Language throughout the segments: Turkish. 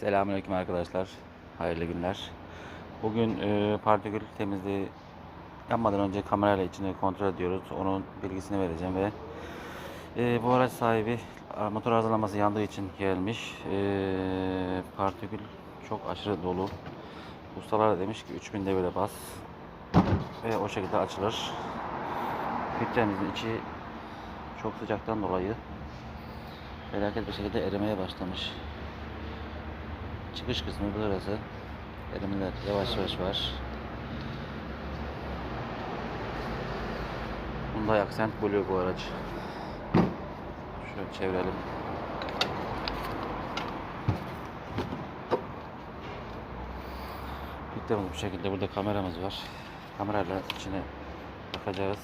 Selamünaleyküm arkadaşlar. Hayırlı günler. Bugün e, partikül temizliği yapmadan önce kamerayla içini kontrol ediyoruz. Onun bilgisini vereceğim ve e, bu araç sahibi motor arızalaması yandığı için gelmiş. E, partikül çok aşırı dolu. Ustalar demiş ki 3000 devre bas ve o şekilde açılır. Filtremizin içi çok sıcaktan dolayı felaket bir şekilde erimeye başlamış. Çıkış kısmı burası. Erimeler yavaş yavaş var. Hyundai Accent Blue bu araç. Şöyle çevirelim. Filtremiz bu şekilde. Burada kameramız var. Kamerayla içine bakacağız.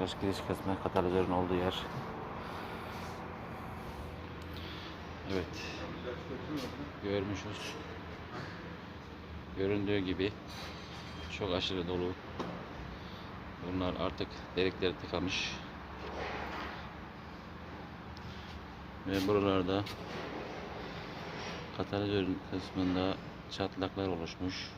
Baş giriş kısmı katalizörün olduğu yer. Evet. Görmüşüz. Göründüğü gibi çok aşırı dolu. Bunlar artık delikleri tıkamış. Ve buralarda katalizörün kısmında çatlaklar oluşmuş.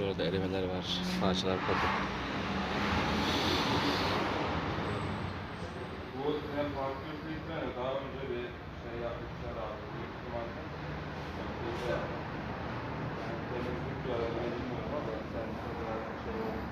Burada erimeler var. Parçalar kopuk. Bu hem farklı büyüklerle daha önce bir şey yapmışlar abi. Büyük ihtimalle. Yani temizlik görevini bilmiyorum ama sen olarak şey olmuş.